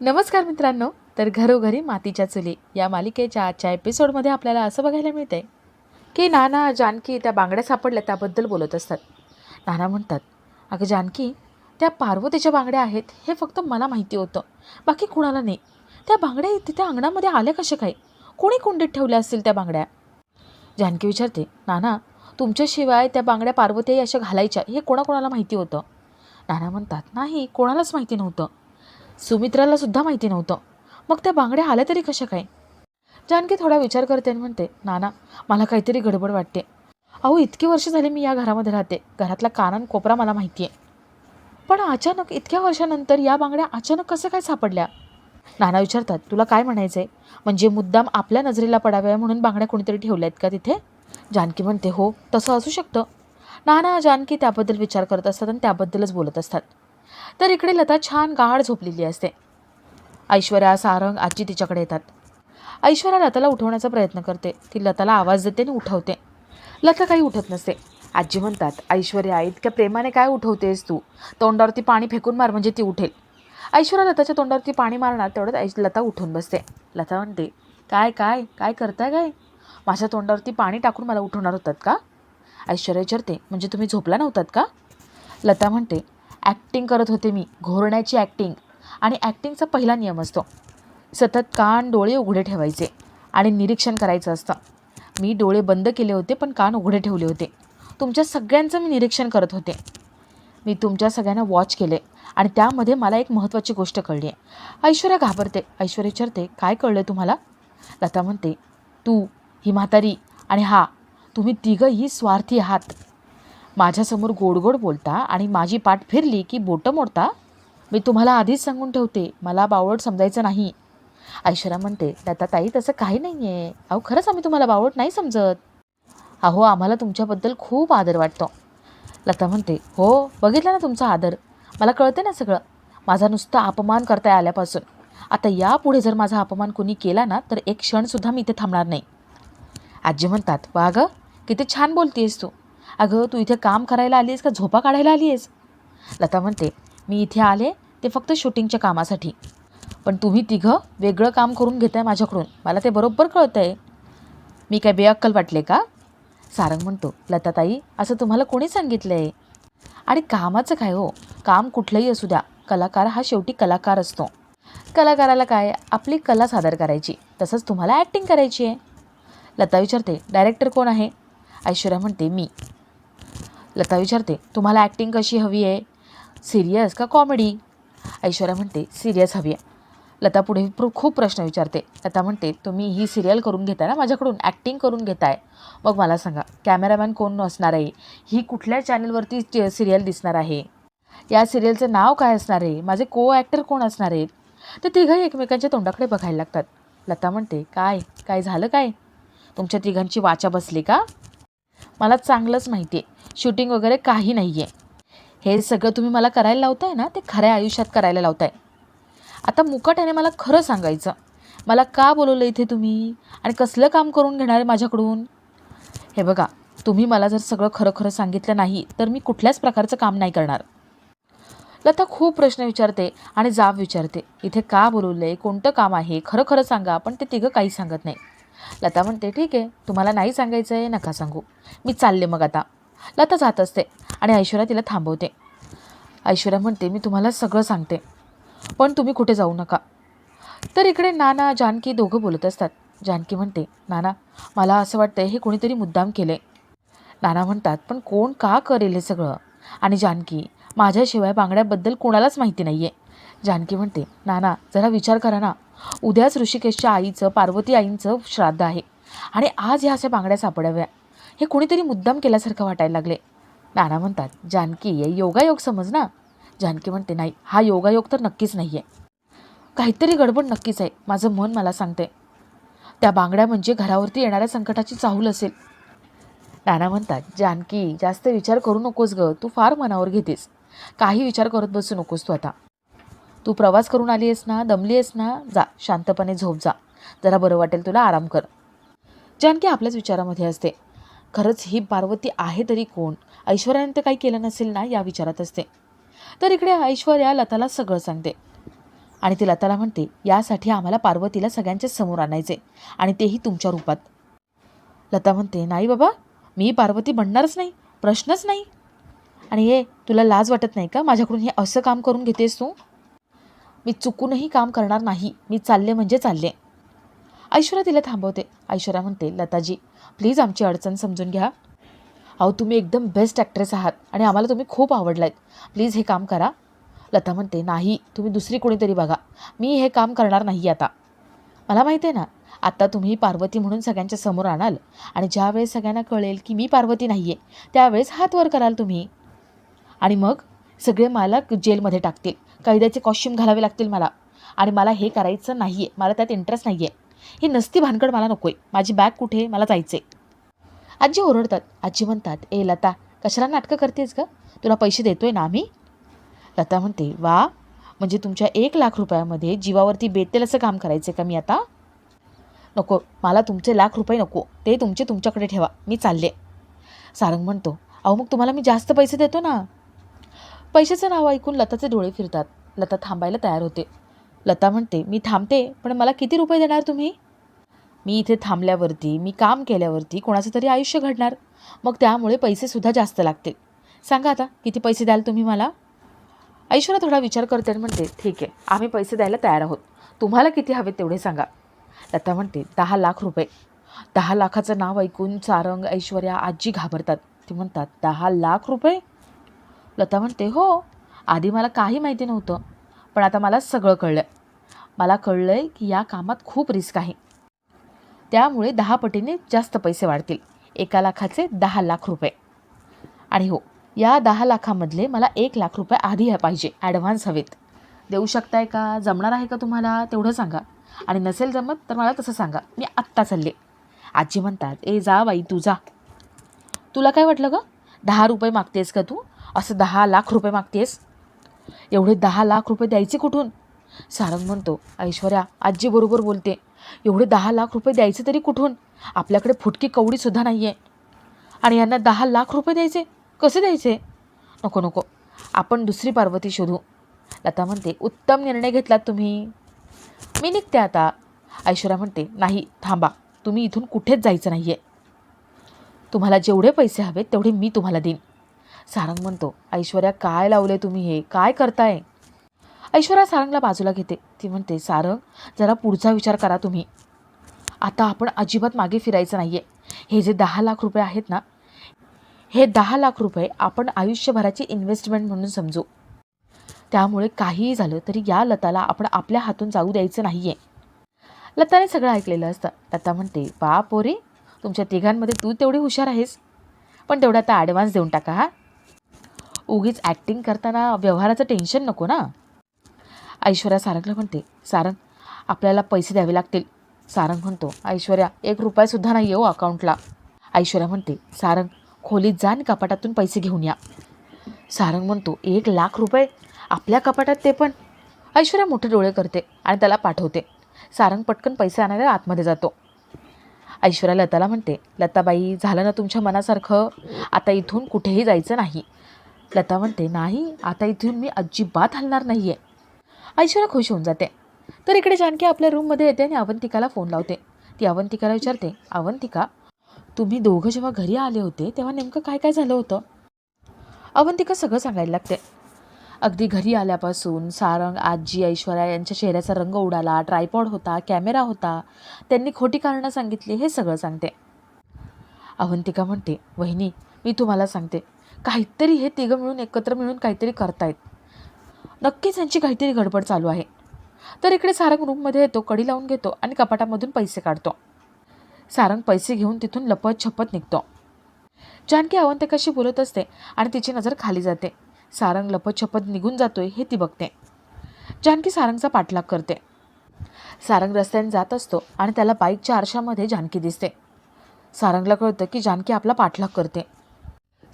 नमस्कार मित्रांनो तर घरोघरी मातीच्या चुली या मालिकेच्या आजच्या एपिसोडमध्ये आपल्याला असं बघायला मिळतंय की नाना जानकी त्या बांगड्या सापडल्या त्याबद्दल बोलत असतात. नाना म्हणतात अगं जानकी त्या पार्वतीच्या बांगड्या आहेत हे फक्त मला माहिती होतं. बाकी कुणाला नाही. त्या बांगड्या तिथे अंगणामध्ये आल्या कशा काय? कोणी कुंडीत ठेवल्या असतील त्या बांगड्या? जानकी विचारते नाना तुमच्याशिवाय त्या बांगड्या पार्वती अशा घालायच्या हे कोणाकोणाला माहिती होतं? नाना म्हणतात नाही कोणालाच माहिती नव्हतं. सुमित्राला सुद्धा माहिती नव्हतं. मग त्या बांगड्या आल्या तरी कशा काय? जानकी थोडा विचार करते आणि म्हणते नाना मला काहीतरी गडबड वाटते. अहो इतकी वर्ष झाली मी या घरामध्ये राहते. घरातला कानन कोपरा मला माहिती आहे पण अचानक इतक्या वर्षानंतर या बांगड्या अचानक कसं काय सापडल्या? नाना विचारतात तुला काय म्हणायचं आहे म्हणजे मुद्दाम आपल्या नजरेला पडाव्या म्हणून बांगड्या कोणीतरी ठेवल्या आहेत का तिथे? जानकी म्हणते हो तसं असू शकतं. नाना जानकी त्याबद्दल विचार करत असतात आणि त्याबद्दलच बोलत असतात. तर इकडे लता छान गाढ झोपलेली असते. ऐश्वर्या सारंग आजी तिच्याकडे येतात. ऐश्वर्या लताला उठवण्याचा प्रयत्न करते. ती लताला आवाज देते आणि उठवते. लता काही उठत नसते. आजी म्हणतात ऐश्वर्या इतक्या प्रेमाने काय उठवतेस तू? तोंडावरती पाणी फेकून मार म्हणजे ती उठेल. ऐश्वर्या लताच्या तोंडावरती पाणी मारणार तेवढ्यात ऐश लता उठून बसते. लता म्हणते काय काय काय करताय काय? माझ्या तोंडावरती पाणी टाकून मला उठवणार होतात का? ऐश्वर्या विचारते म्हणजे तुम्ही झोपला नव्हतात का? लता म्हणते ॲक्टिंग करत होते मी घोरण्याची ॲक्टिंग आणि ॲक्टिंगचा पहिला नियम असतो. सतत कान डोळे उघडे ठेवायचे आणि निरीक्षण करायचं असतं. मी डोळे बंद केले होते पण कान उघडे ठेवले होते. तुमच्या सगळ्यांचं मी निरीक्षण करत होते. मी तुमच्या सगळ्यांना वॉच केले आणि त्यामध्ये मला एक महत्त्वाची गोष्ट कळली. आहे ऐश्वर्या घाबरते. ऐश्वर्या विचारते काय कळलं तुम्हाला? लता म्हणते तू ही म्हातारी आणि हा तुम्ही तिघंही स्वार्थी आहात. माझ्यासमोर गोड गोड बोलता आणि माझी पाठ फिरली की बोटं मोडता? मी तुम्हाला आधीच सांगून ठेवते मला बावळट समजायचं नाही. ऐश्वर्या म्हणते लता ताई तसं काही नाही आहे अहो खरंच आम्ही तुम्हाला बावळट नाही समजत. अहो आम्हाला तुमच्याबद्दल खूप आदर वाटतो. लता म्हणते हो बघितलं ना तुमचा आदर? मला कळते ना सगळं. माझा नुसता अपमान करताय आल्यापासून. आता यापुढे जर माझा अपमान कोणी केला ना तर एक क्षणसुद्धा मी इथे थांबणार नाही. आजी म्हणतात वा गं किती छान बोलतीयस तू. अगं तू इथे काम करायला आली आहेस का? झोपा काढायला आली आहेस लता म्हणते मी इथे आले ते फक्त शूटिंगच्या कामासाठी. पण तुम्ही तिघं वेगळं काम करून घेताय माझ्याकडून. मला ते बरोबर कळतं आहे मी काय बेअक्कल वाटले का? सारंग म्हणतो लताताई असं तुम्हाला कोणी सांगितलं आहे आणि कामाचं काय हो? काम कुठलंही असू द्या. कलाकार हा शेवटी कलाकार असतो. कलाकाराला काय? आपली कला सादर करायची. तसंच तुम्हाला ॲक्टिंग करायची आहे. लता विचारते डायरेक्टर कोण आहे? ऐश्वर्या म्हणते मी. लता विचारते तुम्हाला ॲक्टिंग कशी हवी आहे? सिरियस का कॉमेडी ऐश्वर्या म्हणते सिरियस हवी आहे. लता पुढे प्र खूप प्रश्न विचारते. लता म्हणते तुम्ही ही सिरियल करून घेताय ना माझ्याकडून? ॲक्टिंग करून घेताय. मग मला सांगा कॅमेरामॅन कोण असणार आहे? ही कुठल्या चॅनलवरती सिरियल दिसणार आहे? या सिरियलचं नाव काय असणार आहे? माझे को ॲक्टर कोण असणार आहेत? ते तिघंही एकमेकांच्या तोंडाकडे बघायला लागतात. लता म्हणते काय? काय झालं काय? तुमच्या तिघांची वाचा बसली का? मला चांगलंच माहिती आहे शूटिंग वगैरे काही नाही आहे हे सगळं तुम्ही मला करायला लावताय ना ते खऱ्या आयुष्यात करायला लावताय. आता मुकाट्याने मला खरं सांगायचं. मला का बोलवलं इथे तुम्ही? आणि कसलं काम करून घेणार आहे माझ्याकडून? हे बघा तुम्ही मला जर सगळं खरं खरं सांगितलं नाही तर मी कुठल्याच प्रकारचं काम नाही करणार. लता खूप प्रश्न विचारते आणि जाब विचारते. इथे का बोलवलं आहे कोणतं काम आहे? खरं खरं सांगा पण ते तिघं काही सांगत नाही. लता म्हणते ठीक आहे तुम्हाला नाही सांगायचं आहे नका सांगू. मी चालले मग आता. लता जात असते आणि ऐश्वर्या तिला थांबवते. ऐश्वर्या म्हणते मी तुम्हाला सगळं सांगते पण तुम्ही कुठे जाऊ नका. तर इकडे नाना जानकी दोघं बोलत असतात. जानकी म्हणते नाना मला असं वाटतं हे कोणीतरी मुद्दाम केले नाना म्हणतात पण कोण का करेल हे सगळं? आणि जानकी माझ्याशिवाय बांगड्याबद्दल कोणालाच माहिती नाही आहे जानकी म्हणते नाना जरा विचार करा ना. उद्याच ऋषिकेशच्या आईचं पार्वती आईंचं श्राद्ध आहे आणि आज ह्या अशा बांगड्या सापडाव्या. हे कोणीतरी मुद्दाम केल्यासारखं वाटायला लागले. नाना म्हणतात जानकी हे योगायोग समज ना. जानकी म्हणते नाही हा योगायोग तर नक्कीच नाही आहे काहीतरी गडबड नक्कीच आहे माझं मन मला सांगते. त्या बांगड्या म्हणजे घरावरती येणाऱ्या संकटाची चाहूल असेल. नाना म्हणतात जानकी जास्त विचार करू नकोस ग तू फार मनावर घेतेस. काही विचार करत बसू नकोस तू आता. तू प्रवास करून आली आहेस ना दमली आहेस ना जा शांतपणे झोप जा. जरा बरं वाटेल तुला आराम कर. जानकी आपल्याच विचारामध्ये असते. खरंच ही पार्वती आहे तरी कोण? ऐश्वर्याने तर काही केलं नसेल ना या विचारात असते तर इकडे ऐश्वर्या लताला सगळं सांगते. आणि ती लताला म्हणते यासाठी आम्हाला पार्वतीला सगळ्यांच्या समोर आणायचे आणि तेही तुमच्या रूपात. लता म्हणते नाही बाबा मी पार्वती बनणारच नाही प्रश्नच नाही. आणि ये तुला लाज वाटत नाही का? माझ्याकडून हे असं काम करून घेतेस तू? मी चुकूनही काम करणार नाही मी चालले म्हणजे चालले. ऐश्वर्या तिला थांबवते. ऐश्वर्या म्हणते लताजी प्लीज आमची अडचण समजून घ्या. अहो तुम्ही एकदम बेस्ट ॲक्ट्रेस आहात आणि आम्हाला तुम्ही खूप आवडलायत प्लीज हे काम करा. लता म्हणते नाही तुम्ही दुसरी कोणीतरी बघा. मी हे काम करणार नाही आता. मला माहिती आहे ना आत्ता तुम्ही पार्वती म्हणून सगळ्यांच्या समोर आणाल आणि ज्यावेळेस सगळ्यांना कळेल की मी पार्वती नाही आहे त्यावेळेस हात वर कराल तुम्ही. आणि मग? सगळे मला जेलमध्ये टाकतील. कैद्याचे कॉस्ट्यूम घालावे लागतील मला. आणि मला हे करायचं नाही आहे मला त्यात इंटरेस्ट नाही आहे ही नसती भानगड मला नको आहे माझी बॅग कुठे? मला जायचं आहे आजी ओरडतात. आजी म्हणतात ए लता कशाला नाटकं करतेस का तुला पैसे देतोय ना आम्ही? लता म्हणते वा म्हणजे तुमच्या एक लाख रुपयामध्ये जीवावरती बेतेल असं काम करायचं का मी आता? नको मला तुमचे लाख रुपये नको. ते तुमचे तुमच्याकडे ठेवा. मी चालले. सारंग म्हणतो अहो मग तुम्हाला मी जास्त पैसे देतो ना? पैशाचं नाव ऐकून लताचे डोळे फिरतात. लता थांबायला तयार होते. लता म्हणते मी थांबते पण मला किती रुपये देणार तुम्ही? मी इथे थांबल्यावरती मी काम केल्यावरती कोणाचं तरी आयुष्य घडणार. मग त्यामुळे पैसेसुद्धा जास्त लागतील. सांगा आता किती पैसे द्याल तुम्ही मला? ऐश्वर्या थोडा विचार करते आणि म्हणते ठीक आहे आम्ही पैसे द्यायला तयार आहोत. तुम्हाला किती हवेत तेवढे सांगा. लता म्हणते दहा लाख रुपये. दहा लाखाचं नाव ऐकून सारंग ऐश्वर्या आजी घाबरतात. ती म्हणतात दहा लाख रुपये? लता म्हणते हो. आधी मला काही माहिती नव्हतं. पण आता मला सगळं कळलं मला कळलं आहे की या कामात खूप रिस्क आहे. त्यामुळे दहा पटीने जास्त पैसे वाढतील. एका लाखाचे दहा लाख रुपये. आणि हो या दहा लाखामधले मला एक लाख रुपये आधी पाहिजे ॲडव्हान्स हवेत. देऊ शकताय का? जमणार आहे का तुम्हाला? तेवढं सांगा. आणि नसेल जमत तर मला तसं सांगा. मी आत्ता चालले. आजी म्हणतात ए जा बाई तू जा. तुला काय वाटलं गं? दहा रुपये मागतेस का तू? असं दहा लाख रुपये मागतेस? एवढे दहा लाख रुपये द्यायचे कुठून? सारंग म्हणतो ऐश्वर्या आजी बरोबर बोलते. एवढे दहा लाख रुपये द्यायचे तरी कुठून? आपल्याकडे फुटकी कवडीसुद्धा नाही आहे आणि यांना दहा लाख रुपये द्यायचे? कसे द्यायचे? नको नको. आपण दुसरी पार्वती शोधू. लता म्हणते उत्तम निर्णय घेतलात तुम्ही. मी निघते आता. ऐश्वर्या म्हणते नाही थांबा. तुम्ही इथून कुठेच जायचं नाही आहे तुम्हाला जेवढे पैसे हवेत तेवढे मी तुम्हाला देईन. सारंग म्हणतो ऐश्वर्या काय लावले तुम्ही हे? काय करताय? ऐश्वर्या सारंगला बाजूला घेते. ती म्हणते सारंग जरा पुढचा विचार करा तुम्ही. आता आपण अजिबात मागे फिरायचं नाही आहे हे जे दहा लाख रुपये आहेत ना हे दहा लाख रुपये आपण आयुष्यभराची इन्व्हेस्टमेंट म्हणून समजू. त्यामुळे काहीही झालं तरी या लताला आपण आपल्या हातून जाऊ द्यायचं नाही आहे लताने सगळं ऐकलेलं असतं. लता म्हणते बा पोरे तुमच्या तिघांमध्ये तू तेवढी हुशार आहेस. पण तेवढा आता ॲडव्हान्स देऊन टाका हा. उगीच ॲक्टिंग करताना व्यवहाराचं टेन्शन नको ना. ऐश्वर्या सारंगला म्हणते सारंग आपल्याला पैसे द्यावे लागतील. सारंग म्हणतो ऐश्वर्या एक रुपयासुद्धा नाही येऊ अकाउंटला हो ऐश्वर्या म्हणते सारंग खोलीत जा आणि कपाटातून पैसे घेऊन या. सारंग म्हणतो एक लाख रुपये? आपल्या कपाटात ते पण. ऐश्वर्या मोठे डोळे करते आणि त्याला पाठवते. सारंग पटकन पैसे आणायला आतमध्ये जातो. ऐश्वर्या लताला म्हणते लताबाई झालं ना तुमच्या मनासारखं? आता इथून कुठेही जायचं नाही. लता म्हणते नाही आता इथून मी अजिबात हलणार नाही आहे ऐश्वर्या खुश होऊन जाते. तर इकडे जानकी आपल्या रूममध्ये येते आणि अवंतिकाला फोन लावते. ती अवंतिकाला विचारते अवंतिका तुम्ही दोघं जेव्हा घरी आले होते तेव्हा नेमकं काय काय झालं होतं? अवंतिका सगळं सांगायला लागते. अगदी घरी आल्यापासून सारंग आजी ऐश्वर्या यांच्या चेहऱ्याचा रंग उडाला ट्रायपॉड होता कॅमेरा होता. त्यांनी खोटी कारणं सांगितली हे सगळं सांगते. अवंतिका म्हणते वहिनी मी तुम्हाला सांगते काहीतरी हे तिघं मिळून एकत्र मिळून काहीतरी करतायत. नक्कीच यांची काहीतरी गडबड चालू आहे. तर इकडे सारंग रूममध्ये येतो कडी लावून घेतो आणि कपाटामधून पैसे काढतो. सारंग पैसे घेऊन तिथून लपत छपत निघतो. जानकी अवंतिकाशी बोलत असते आणि तिची नजर खाली जाते. सारंग लपत छपत निघून जातोय हे ती बघते. जानकी सारंगचा पाठलाग करते. सारंग रस्त्याने जात असतो आणि त्याला बाईकच्या आरशामध्ये जानकी दिसते. सारंगला कळतं की जानकी आपला पाठलाग करते.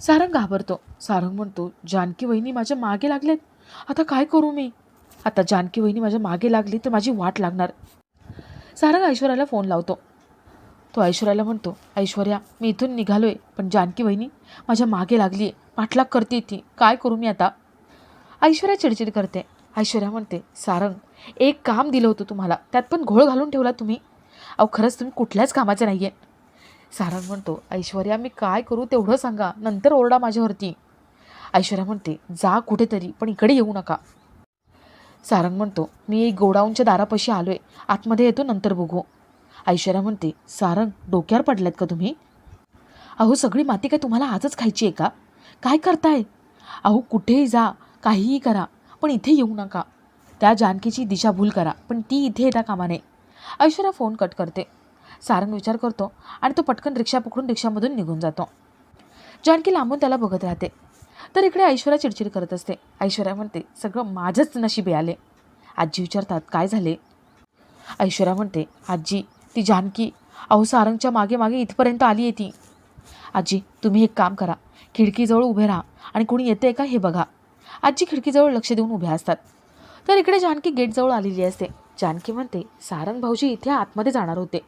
सारंग घाबरतो. सारंग म्हणतो जानकी वहिनी माझ्या मागे लागलेत. आता काय करू मी? आता जानकी वहिनी माझ्या मागे लागली तर माझी वाट लागणार. सारंग ऐश्वर्याला फोन लावतो. तो ऐश्वर्याला म्हणतो ऐश्वर्या मी इथून निघालो आहे पण जानकी वहिनी माझ्या मागे लागली आहे पाठलाग करते ती. काय करू मी आता? ऐश्वर्या चिडचिड करते. ऐश्वर्या म्हणते सारंग एक काम दिलं होतं तुम्हाला. त्यात पण घोळ घालून ठेवला तुम्ही. अहो खरंच तुम्ही कुठल्याच कामाचे नाही आहे सारंग म्हणतो ऐश्वर्या मी काय करू तेवढं सांगा नंतर ओरडा माझ्यावरती. ऐश्वर्या म्हणते जा कुठेतरी पण इकडे येऊ नका. सारंग म्हणतो मी एक गोडाऊनच्या दारापाशी आलो आहे आतमध्ये येतो नंतर बघू. ऐश्वर्या म्हणते सारंग डोक्यावर पडल्यात का तुम्ही? अहो सगळी माती काय तुम्हाला आजच खायची आहे का? काय करताय? अहो कुठेही जा काहीही करा पण इथे येऊ नका. त्या जानकीची दिशाभूल करा पण ती इथे येता कामा नये ऐश्वर्या फोन कट करते. सारंग विचार करतो आणि तो पटकन रिक्षा पकडून रिक्षामधून निघून जातो. जानकी लांबून त्याला बघत राहते. तर इकडे ऐश्वर्या चिडचिड करत असते. ऐश्वर्या म्हणते सगळं माझंच नशिबे आले. आजी विचारतात काय झाले? ऐश्वर्या म्हणते आजी ती जानकी अहो सारंगच्या मागे मागे इथपर्यंत आली आहे ती. आजी तुम्ही एक काम करा. खिडकीजवळ उभे राहा आणि कोणी येते का हे बघा. आजी खिडकीजवळ लक्ष देऊन उभ्या असतात. तर इकडे जानकी गेटजवळ आलेली असते. जानकी म्हणते सारंग भाऊजी इथे आतमध्ये जाणार होते.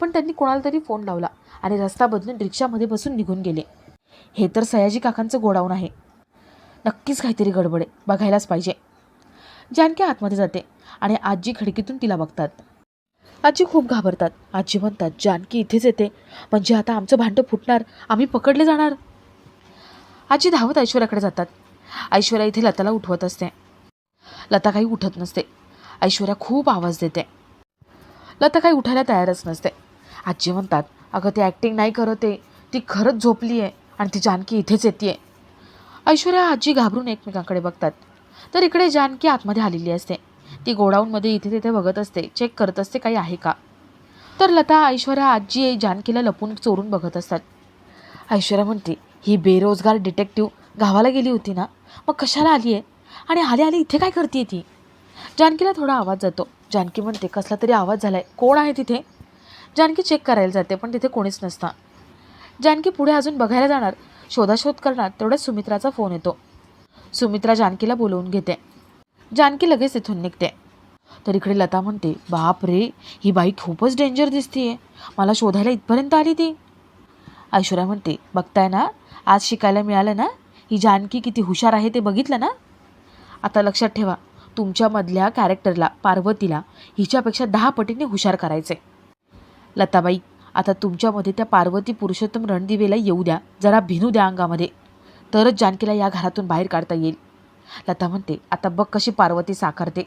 पण त्यांनी कोणाला तरी फोन लावला आणि रस्ता बदलून रिक्षामध्ये बसून निघून गेले. हे तर सयाजी काकांचं गोडाऊन आहे. नक्कीच काहीतरी गडबड आहे. बघायलाच पाहिजे. जानकी आतमध्ये जाते आणि आजी खिडकीतून तिला बघतात. आजी खूप घाबरतात. आजी म्हणतात जानकी इथेच येते. म्हणजे आता आमचं भांडं फुटणार. आम्ही पकडले जाणार. आजी धावत ऐश्वर्याकडे जातात. ऐश्वर्या इथे लताला उठवत असते. लता काही उठत नसते. ऐश्वर्या खूप आवाज देते. लता काही उठायला तयारच नसते. आजी म्हणतात अगं ती ॲक्टिंग नाही करत आहे. ती खरंच झोपली आहे आणि ती जानकी इथेच येते ऐश्वर्या आजी घाबरून एकमेकांकडे बघतात. तर इकडे जानकी आतमध्ये आलेली असते. ती गोडाऊनमध्ये इथे तिथे बघत असते. चेक करत असते काही आहे का? तर लता ऐश्वर्या आजी जानकीला लपून चोरून बघत असतात. ऐश्वर्या म्हणते ही बेरोजगार डिटेक्टिव्ह गावाला गेली होती ना? मग कशाला आली आहे आणि आली आली इथे काय करते ती? जानकीला थोडा आवाज जातो. जानकी म्हणते कसला तरी आवाज झालाय. कोण आहे तिथे? जानकी चेक करायला जाते पण तिथे कोणीच नसतं. जानकी पुढे अजून बघायला जाणार. शोधाशोध करणार तेवढ्याच सुमित्राचा फोन येतो. सुमित्रा जानकीला बोलवून घेते. जानकी लगेच तिथून निघते. तर इकडे लता म्हणते बाप रे ही बाई खूपच डेंजर दिसतीये. मला शोधायला इथपर्यंत आली ती. ऐश्वर्या म्हणते बघताय ना आज शिकायला मिळालं ना? ही जानकी किती हुशार आहे ते बघितलं ना? आता लक्षात ठेवा तुमच्यामधल्या कॅरेक्टरला पार्वतीला हिच्यापेक्षा दहा पटीने हुशार करायचे लताबाई आता तुमच्यामध्ये त्या पार्वती पुरुषोत्तम रणदिवेला येऊ द्या जरा भिनू द्या अंगामध्ये. तरच जानकीला या घरातून बाहेर काढता येईल. लता म्हणते आता बघ कशी पार्वती साकारते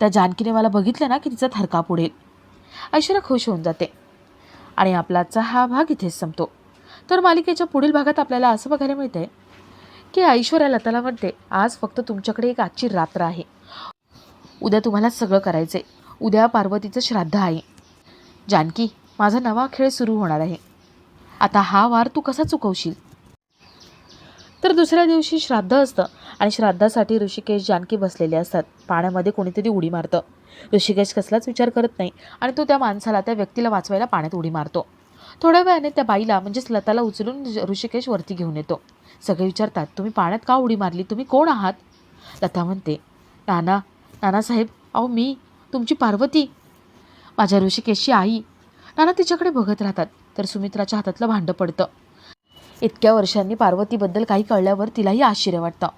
त्या जानकीने मला बघितलं ना की तिचा थरकाप उडेल. ऐश्वर्या खुश होऊन जाते. आणि आपलाचा हा भाग इथेच संपतो. तर मालिकेच्या पुढील भागात आपल्याला असं बघायला मिळतंय की ऐश्वर्या लताला म्हणते आज फक्त तुमच्याकडे एक आजची रात्र आहे. उद्या तुम्हाला सगळं करायचं आहे उद्या पार्वतीचं श्राद्ध आहे. जानकी माझा नवा खेळ सुरू होणार आहे. आता हा वार तू कसा चुकवशील? तर दुसऱ्या दिवशी श्राद्ध असतं आणि श्राद्धासाठी ऋषिकेश जानकी बसलेले असतात. पाण्यामध्ये कोणीतरी उडी मारतं. ऋषिकेश कसलाच विचार करत नाही आणि तो त्या माणसाला त्या व्यक्तीला वाचवायला पाण्यात उडी मारतो. थोड्या वेळाने त्या बाईला म्हणजेच लताला उचलून ऋषिकेश वरती घेऊन येतो. सगळे विचारतात तुम्ही पाण्यात का उडी मारली? तुम्ही कोण आहात? लता म्हणते नाना नानासाहेब अहो मी तुमची पार्वती माझ्या ऋषिकेशची आई. नाना तिच्याकडे बघत राहतात तर सुमित्राच्या हातातलं भांडं पडतं. इतक्या वर्षांनी पार्वतीबद्दल काही कळल्यावर तिलाही आश्चर्य वाटतं.